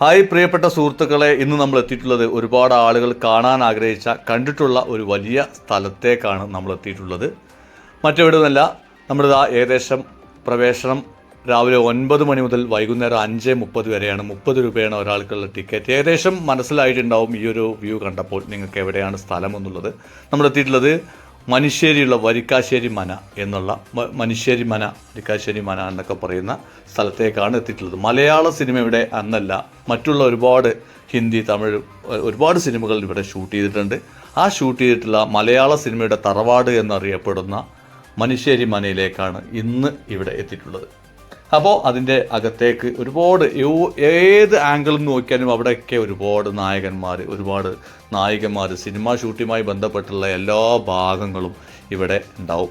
Hi പ്രിയപ്പെട്ട സുഹൃത്തുക്കളെ ഇന്ന് നമ്മൾ എത്തിയിട്ടുള്ളത് ഒരുപാട് ആളുകൾ കാണാൻ ആഗ്രഹിച്ച കണ്ടിട്ടുള്ള ഒരു വലിയ സ്ഥലത്തേക്കാണ് നമ്മൾ എത്തിയിട്ടുള്ളത്. മറ്റെവിടുന്നല്ല ആ ഏകദേശം പ്രവേശനം രാവിലെ ഒൻപത് മണി മുതൽ വൈകുന്നേരം അഞ്ച് മുപ്പത് വരെയാണ്. മുപ്പത് രൂപയാണ് ഒരാൾക്കുള്ള ടിക്കറ്റ്. ഏകദേശം മനസ്സിലായിട്ടുണ്ടാവും ഈ ഒരു വ്യൂ കണ്ടപ്പോൾ നിങ്ങൾക്ക് എവിടെയാണ് സ്ഥലം എന്നുള്ളത് നമ്മൾ എത്തിയിട്ടുള്ളത് മനുശ്ശേരിയുള്ള വരിക്കാശ്ശേരി മന എന്നുള്ള മനുഷ്യരി മന വരിക്കാശ്ശേരി മന എന്നൊക്കെ പറയുന്ന സ്ഥലത്തേക്കാണ് എത്തിയിട്ടുള്ളത്. മലയാള സിനിമയുടെ അന്നല്ല. മറ്റുള്ള ഒരുപാട് ഹിന്ദി തമിഴ് ഒരുപാട് സിനിമകൾ ഇവിടെ ഷൂട്ട് ചെയ്തിട്ടുണ്ട്. ആ ഷൂട്ട് ചെയ്തിട്ടുള്ള മലയാള സിനിമയുടെ തറവാട് എന്നറിയപ്പെടുന്ന മനുശ്ശേരി മനയിലേക്കാണ് ഇന്ന് ഇവിടെ എത്തിയിട്ടുള്ളത്. അപ്പോൾ അതിന്റെ അകത്തേക്ക് ഒരുപാട് ഏത് ആംഗിളിൽ നോക്കിയാലും അവിടെയൊക്കെ ഒരുപാട് നായകന്മാർ ഒരുപാട് നായികന്മാർ സിനിമാ ഷൂട്ടിങ്ങുമായി ബന്ധപ്പെട്ടുള്ള എല്ലാ ഭാഗങ്ങളും ഇവിടെ ഉണ്ടാവും.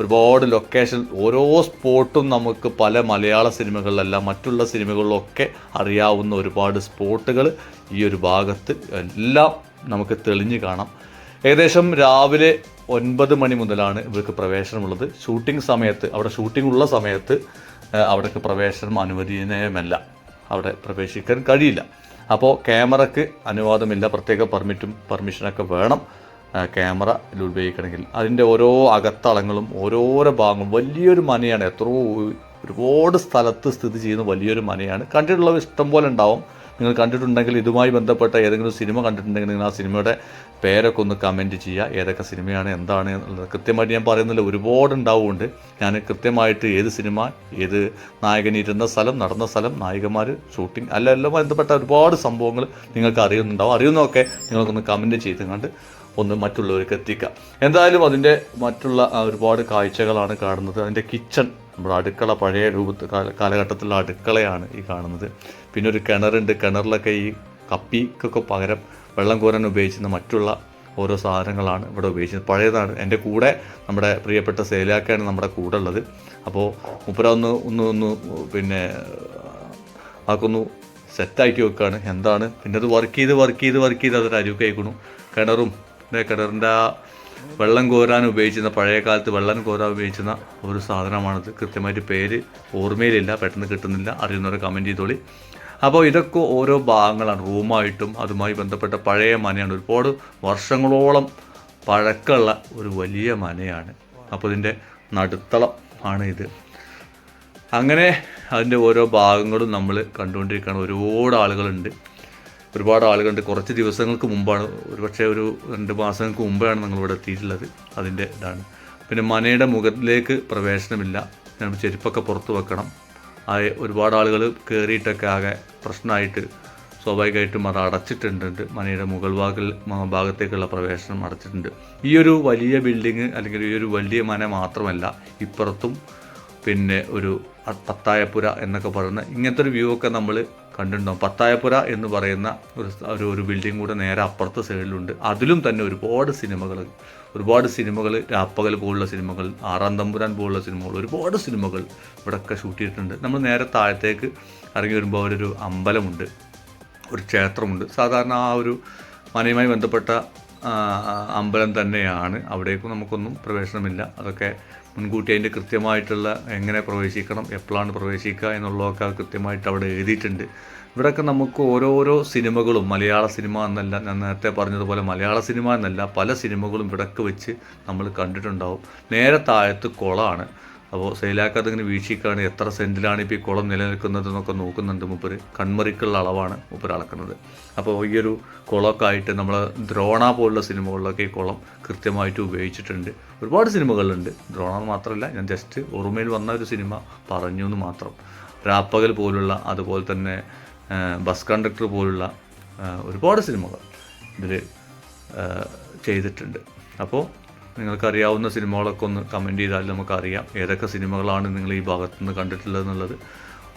ഒരുപാട് ലൊക്കേഷൻ ഓരോ സ്പോട്ടും നമുക്ക് പല മലയാള സിനിമകളിലല്ല മറ്റുള്ള സിനിമകളിലൊക്കെ അറിയാവുന്ന ഒരുപാട് സ്പോട്ടുകൾ ഈ ഒരു ഭാഗത്ത് എല്ലാം നമുക്ക് തെളിഞ്ഞ് കാണാം. ഏകദേശം രാവിലെ ഒൻപത് മണി മുതലാണ് ഇവർക്ക് പ്രവേശനമുള്ളത്. ഷൂട്ടിംഗ് സമയത്ത് അവിടെ ഷൂട്ടിംഗ് ഉള്ള സമയത്ത് അവിടേക്ക് പ്രവേശനം അനുവദനീയമല്ല. അവിടെ പ്രവേശിക്കാൻ കഴിയില്ല. അപ്പോൾ ക്യാമറയ്ക്ക് അനുവാദമില്ല. പ്രത്യേക പെർമിറ്റും പെർമിഷനൊക്കെ വേണം ക്യാമറ ഉപയോഗിക്കണമെങ്കിൽ അതിന്റെ ഓരോ അകത്തളങ്ങളും ഓരോരോ ഭാഗങ്ങളും വലിയൊരു മനയാണ്. എത്രയോ ഒരുപാട് സ്ഥലത്ത് സ്ഥിതി ചെയ്യുന്ന വലിയൊരു മനയാണ്. കണ്ടിട്ടുള്ളവർ ഇഷ്ടം പോലെ ഉണ്ടാവും. നിങ്ങൾ കണ്ടിട്ടുണ്ടെങ്കിൽ ഇതുമായി ബന്ധപ്പെട്ട ഏതെങ്കിലും സിനിമ കണ്ടിട്ടുണ്ടെങ്കിൽ നിങ്ങൾ ആ സിനിമയുടെ പേരൊക്കെ ഒന്ന് കമന്റ് ചെയ്യുക. ഏതൊക്കെ സിനിമയാണ് എന്താണ് എന്നുള്ളത് കൃത്യമായിട്ട് ഞാൻ പറയുന്നില്ല. ഒരുപാട് ഉണ്ടാവുമുണ്ട് ഞാൻ കൃത്യമായിട്ട് ഏത് സിനിമ ഏത് നായകൻ ഇരുന്ന സ്ഥലം നടന്ന സ്ഥലം നായികമാർ ഷൂട്ടിംഗ് അല്ല എല്ലാം ബന്ധപ്പെട്ട ഒരുപാട് സംഭവങ്ങൾ നിങ്ങൾക്ക് അറിയുന്നുണ്ടാവും. അറിയുന്നതൊക്കെ നിങ്ങൾക്കൊന്ന് കമന്റ് ചെയ്ത് കണ്ട് ഒന്ന് മറ്റുള്ളവർക്ക് എത്തിക്കാം. എന്തായാലും അതിന്റെ മറ്റുള്ള ഒരുപാട് കാഴ്ചകളാണ് കാണുന്നത്. അതിന്റെ കിച്ചൺ നമ്മുടെ അടുക്കള പഴയ രൂപത്തിൽ കാല- കാലഘട്ടത്തിലുള്ള അടുക്കളയാണ് ഈ കാണുന്നത്. പിന്നെ ഒരു കിണറുണ്ട്. കിണറിലൊക്കെ ഈ കപ്പിക്കൊക്കെ പകരം വെള്ളം കോരാൻ ഉപയോഗിക്കുന്ന മറ്റുള്ള ഓരോ സാധനങ്ങളാണ് ഇവിടെ ഉപയോഗിച്ചത്. പഴയതാണ്. എന്റെ കൂടെ നമ്മുടെ പ്രിയപ്പെട്ട സേലാക്കാണ് നമ്മുടെ കൂടെ ഉള്ളത്. അപ്പോൾ മുപ്പര ഒന്ന് ഒന്ന് ഒന്ന് പിന്നെ ആക്കൊന്നു സെറ്റാക്കി വെക്കുകയാണ് എന്താണ്? പിന്നെ അത് വർക്ക് ചെയ്ത് വർക്ക് ചെയ്ത് വർക്ക് ചെയ്ത് അതൊരു അരിവ് കഴിക്കണു കിണറും കിണറിന്റെ ആ വെള്ളം കോരാൻ ഉപയോഗിച്ചിരുന്ന പഴയ കാലത്ത് വെള്ളം കോരാൻ ഉപയോഗിച്ചിരുന്ന ഒരു സാധനമാണിത്. കൃത്യമായിട്ട് പേര് ഓർമ്മയിലില്ല പെട്ടെന്ന് കിട്ടുന്നില്ല. അറിയുന്നവരെ കമന്റ് ചെയ്തോളി. അപ്പോൾ ഇതൊക്കെ ഓരോ ഭാഗങ്ങളാണ്. റൂമായിട്ടും അതുമായി ബന്ധപ്പെട്ട പഴയ മനയാണ്. ഒരുപാട് വർഷങ്ങളോളം പഴക്കമുള്ള ഒരു വലിയ മനയാണ്. അപ്പോൾ ഇതിന്റെ നടുത്തളം ആണ് ഇത്. അങ്ങനെ അതിന്റെ ഓരോ ഭാഗങ്ങളും നമ്മൾ കണ്ടുകൊണ്ടിരിക്കുകയാണ്. ഒരുപാട് ആളുകളുണ്ട്. ഒരുപാട് ആളുകളുണ്ട്. കുറച്ച് ദിവസങ്ങൾക്ക് മുമ്പാണ് ഒരുപക്ഷെ ഒരു രണ്ട് മാസങ്ങൾക്ക് മുമ്പാണ് ഞങ്ങളിവിടെ എത്തിയിട്ടുള്ളത്. അതിന്റെ ഇതാണ്. പിന്നെ മനയുടെ മുഖത്തിലേക്ക് പ്രവേശനമില്ല. ഞാൻ ചെരുപ്പൊക്കെ പുറത്ത് വെക്കണം. ആ ഒരുപാട് ആളുകൾ കയറിയിട്ടൊക്കെ ആകെ പ്രശ്നമായിട്ട് സ്വാഭാവികമായിട്ടും അത് അടച്ചിട്ടുണ്ട്. മനയുടെ മുകൾ ഭാഗത്തിൽ ഭാഗത്തേക്കുള്ള പ്രവേശനം അടച്ചിട്ടുണ്ട്. ഈ ഒരു വലിയ ബിൽഡിങ് അല്ലെങ്കിൽ ഈ ഒരു വലിയ മന മാത്രമല്ല ഇപ്പുറത്തും പിന്നെ ഒരു പത്തായപ്പുര എന്നൊക്കെ പറയുന്ന ഇങ്ങനത്തെ ഒരു വ്യൂ ഒക്കെ നമ്മൾ കണ്ടിട്ടുണ്ടാവും പത്തായപ്പുര എന്ന് പറയുന്ന ഒരു ഒരു ഒരു ബിൽഡിംഗ് കൂടെ നേരെ അപ്പുറത്തെ സൈഡിലുണ്ട് അതിലും തന്നെ ഒരുപാട് സിനിമകൾ ഒരുപാട് സിനിമകൾ രാപ്പകൽ പോലുള്ള സിനിമകൾ ആറാം തമ്പുരാൻ പോലുള്ള സിനിമകൾ ഒരുപാട് സിനിമകൾ ഇവിടെയൊക്കെ ഷൂട്ട് ചെയ്തിട്ടുണ്ട്. നമ്മൾ നേരെ താഴത്തേക്ക് ഇറങ്ങി വരുമ്പോൾ അവിടെ ഒരു അമ്പലമുണ്ട്. ഒരു ക്ഷേത്രമുണ്ട്. സാധാരണ ആ ഒരു മനയുമായി ബന്ധപ്പെട്ട അമ്പലം തന്നെയാണ്. അവിടേക്കും നമുക്കൊന്നും പ്രവേശനമില്ല. അതൊക്കെ മുൻകൂട്ടി അതിന്റെ കൃത്യമായിട്ടുള്ള എങ്ങനെ പ്രവേശിക്കണം എപ്പോഴാണ് പ്രവേശിക്കുക എന്നുള്ളതൊക്കെ കൃത്യമായിട്ട് അവിടെ എഴുതിയിട്ടുണ്ട്. ഇവിടെയൊക്കെ നമുക്ക് ഓരോരോ സിനിമകളും മലയാള സിനിമ എന്നല്ല ഞാൻ നേരത്തെ പറഞ്ഞതുപോലെ മലയാള സിനിമ എന്നല്ല പല സിനിമകളും ഇവിടെയൊക്കെ വെച്ച് നമ്മൾ കണ്ടിട്ടുണ്ടാവും. നേരെ താഴത്ത് കുളമാണ്. അപ്പോൾ സെയിലാക്കാതെ ഇങ്ങനെ വീക്ഷിക്കുകയാണ് എത്ര സെന്റിലാണ് ഇപ്പോൾ ഈ കുളം നിലനിൽക്കുന്നത് എന്നൊക്കെ നോക്കുന്നുണ്ട് മുപ്പര്. കൺമറിക്കുള്ള അളവാണ് മുപ്പര് അളക്കുന്നത്. അപ്പോൾ ഈ ഒരു കുളമൊക്കെ ആയിട്ട് നമ്മൾ ദ്രോണ പോലുള്ള സിനിമകളിലൊക്കെ ഈ കുളം കൃത്യമായിട്ട് ഉപയോഗിച്ചിട്ടുണ്ട്. ഒരുപാട് സിനിമകളുണ്ട്. ദ്രോണ മാത്രമല്ല ഞാൻ ജസ്റ്റ് ഓർമ്മയിൽ വന്ന ഒരു സിനിമ പറഞ്ഞു എന്ന് മാത്രം. രാപ്പകൽ പോലുള്ള അതുപോലെ തന്നെ ബസ് കണ്ടക്ടർ പോലുള്ള ഒരുപാട് സിനിമകൾ ഇതിൽ ചെയ്തിട്ടുണ്ട്. അപ്പോൾ നിങ്ങൾക്കറിയാവുന്ന സിനിമകളൊക്കെ ഒന്ന് കമന്റ് ചെയ്താൽ നമുക്കറിയാം. ഏതൊക്കെ സിനിമകളാണ് നിങ്ങൾ ഈ ഭാഗത്തുനിന്ന് കണ്ടിട്ടുള്ളത് എന്നുള്ളത്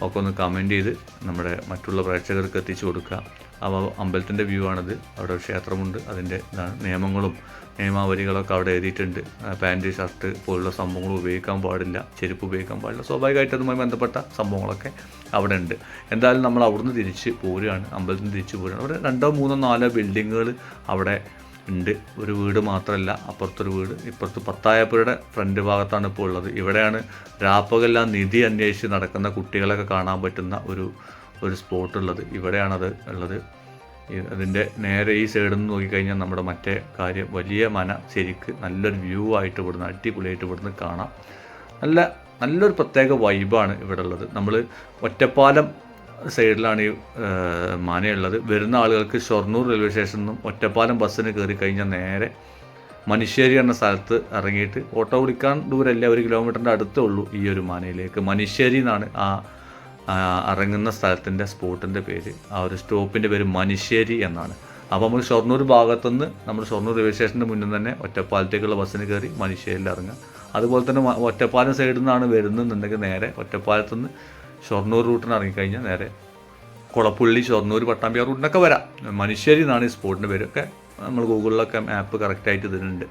ഒക്കെ ഒന്ന് കമന്റ് ചെയ്ത് നമ്മുടെ മറ്റുള്ള പ്രേക്ഷകർക്ക് എത്തിച്ചു കൊടുക്കുക. അപ്പോൾ അമ്പലത്തിന്റെ വ്യൂ ആണിത്. അവിടെ ഒരു ക്ഷേത്രമുണ്ട്. അതിന്റെ നിയമങ്ങളും നിയമാവലികളൊക്കെ അവിടെ എഴുതിയിട്ടുണ്ട്. പാന്റ് ഷർട്ട് പോലുള്ള സംഭവങ്ങൾ ഉപയോഗിക്കാൻ പാടില്ല. ചെരുപ്പ് ഉപയോഗിക്കാൻ പാടില്ല. സ്വാഭാവികമായിട്ട് അതുമായി ബന്ധപ്പെട്ട സംഭവങ്ങളൊക്കെ അവിടെ ഉണ്ട്. എന്തായാലും നമ്മൾ അവിടുന്ന് തിരിച്ച് പോരുകയാണ്. അമ്പലത്തിൽ നിന്ന് തിരിച്ച് പോരുകയാണ്. അവിടെ രണ്ടോ മൂന്നോ നാലോ ബിൽഡിങ്ങുകൾ അവിടെ ഉണ്ട്. ഒരു വീട് മാത്രമല്ല അപ്പുറത്തൊരു വീട്. ഇപ്പുറത്ത് പത്തായപ്പുരയുടെ ഫ്രണ്ട് ഭാഗത്താണ് ഇപ്പോൾ ഉള്ളത്. ഇവിടെയാണ് രാപ്പകെല്ലാം നിധി അന്വേഷിച്ച് നടക്കുന്ന കുട്ടികളൊക്കെ കാണാൻ പറ്റുന്ന ഒരു ഒരു സ്പോട്ട് ഉള്ളത്. ഇവിടെയാണത് ഉള്ളത്. അതിന്റെ നേരെ ഈ സൈഡിൽ നിന്ന് നോക്കിക്കഴിഞ്ഞാൽ നമ്മുടെ മറ്റേ കാര്യം വലിയ മന ശരിക്ക് നല്ലൊരു വ്യൂ ആയിട്ട് ഇവിടുന്ന് അടിപൊളിയായിട്ട് ഇവിടുന്ന് കാണാം. നല്ല നല്ലൊരു പ്രത്യേക വൈബാണ് ഇവിടെ ഉള്ളത്. നമ്മൾ ഒറ്റപ്പാലം സൈഡിലാണ് ഈ മാനയുള്ളത്. വരുന്ന ആളുകൾക്ക് ഷൊർണൂർ റെയിൽവേ സ്റ്റേഷനിൽ നിന്നും ഒറ്റപ്പാലം ബസ്സിന് കയറി കഴിഞ്ഞാൽ നേരെ മനുഷ്യരി എന്ന സ്ഥലത്ത് ഇറങ്ങിയിട്ട് ഓട്ടോ വിളിക്കാൻ ദൂരമല്ല ഒരു കിലോമീറ്ററിന്റെ അടുത്തേ ഉള്ളൂ ഈ ഒരു മാനയിലേക്ക്. മനുഷ്യരി എന്നാണ് ആ ഇറങ്ങുന്ന സ്ഥലത്തിന്റെ സ്പോട്ടിന്റെ പേര്. ആ ഒരു സ്റ്റോപ്പിന്റെ പേര് മനുഷ്യരി എന്നാണ്. അപ്പോൾ നമ്മൾ ഷൊർണൂർ ഭാഗത്തുനിന്ന് നമ്മൾ ഷൊർണൂർ റെയിൽവേ സ്റ്റേഷന്റെ മുന്നിൽ തന്നെ ഒറ്റപ്പാലത്തേക്കുള്ള ബസ്സിന് കയറി മനുഷ്യരിൽ ഇറങ്ങുക. അതുപോലെ തന്നെ ഒറ്റപ്പാലം സൈഡിൽ നിന്നാണ് വരുന്നതെന്നുണ്ടെങ്കിൽ നേരെ ഒറ്റപ്പാലത്ത് നിന്ന് ഷൊർണൂർ റൂട്ടിന് ഇറങ്ങിക്കഴിഞ്ഞാൽ നേരെ കുളപ്പുള്ളി ഷൊർണൂർ പട്ടാമ്പിയാർ റൂട്ടിനൊക്കെ വരാം. മനുഷ്യരി എന്നാണ് ഈ സ്പോട്ടിന്റെ പേരൊക്കെ നമ്മൾ ഗൂഗിളിലൊക്കെ മാപ്പ് കറക്റ്റായിട്ട് ഇതിനുണ്ട്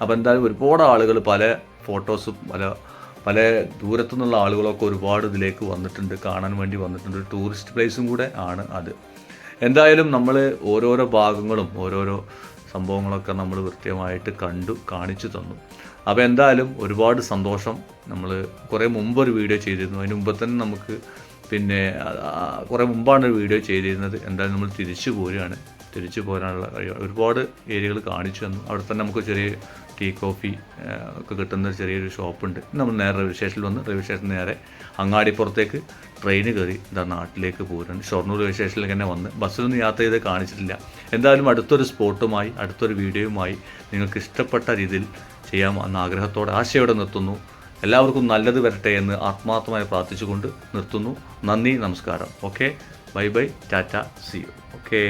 അപ്പോൾ എന്തായാലും ഒരുപാട് ആളുകൾ പല ഫോട്ടോസും പല പല ദൂരത്തു നിന്നുള്ള ആളുകളൊക്കെ ഒരുപാട് ഇതിലേക്ക് വന്നിട്ടുണ്ട് കാണാൻ വേണ്ടി വന്നിട്ടുണ്ട്. ഒരു ടൂറിസ്റ്റ് പ്ലേസും കൂടെ ആണ് അത്. എന്തായാലും നമ്മൾ ഓരോരോ ഭാഗങ്ങളും ഓരോരോ സംഭവങ്ങളൊക്കെ നമ്മൾ കൃത്യമായിട്ട് കണ്ടു കാണിച്ചു തന്നു. അപ്പോൾ എന്തായാലും ഒരുപാട് സന്തോഷം നമ്മൾ കുറേ മുമ്പ് ഒരു വീഡിയോ ചെയ്തിരുന്നു. അതിന് മുമ്പ് തന്നെ നമുക്ക് പിന്നെ കുറേ മുമ്പാണ് ഒരു വീഡിയോ ചെയ്തിരുന്നത്. എന്തായാലും നമ്മൾ തിരിച്ചു പോരുകയാണ്. തിരിച്ചു പോരാനുള്ള കഴിവ് ഒരുപാട് ഏരിയകൾ കാണിച്ചു തന്നു. അവിടെ തന്നെ നമുക്ക് ചെറിയ ടീ കോഫി ഒക്കെ കിട്ടുന്ന ഒരു ചെറിയൊരു ഷോപ്പുണ്ട്. നമ്മൾ നേരെ റെയിൽവേ സ്റ്റേഷനിൽ വന്ന് റെയിൽവേ സ്റ്റേഷൻ നേരെ അങ്ങാടിപ്പുറത്തേക്ക് ട്രെയിൻ കയറി ഇതാ നാട്ടിലേക്ക് പോരാണ് ഷൊർണൂർ റെയിൽവേ സ്റ്റേഷനിലേക്ക് തന്നെ വന്ന് ബസ്സിലൊന്നും യാത്ര ചെയ്ത് കാണിച്ചിട്ടില്ല. എന്തായാലും അടുത്തൊരു സ്പോട്ടുമായി അടുത്തൊരു വീഡിയോയുമായി നിങ്ങൾക്ക് ഇഷ്ടപ്പെട്ട രീതിയിൽ ചെയ്യാം എന്ന ആഗ്രഹത്തോടെ ആശയോടെ നിർത്തുന്നു. എല്ലാവർക്കും നല്ലത് വരട്ടെ എന്ന് ആത്മാർത്ഥമായി പ്രാർത്ഥിച്ചുകൊണ്ട് നിർത്തുന്നു. നന്ദി നമസ്കാരം. Okay? Bye bye. Tata. See you. Okay?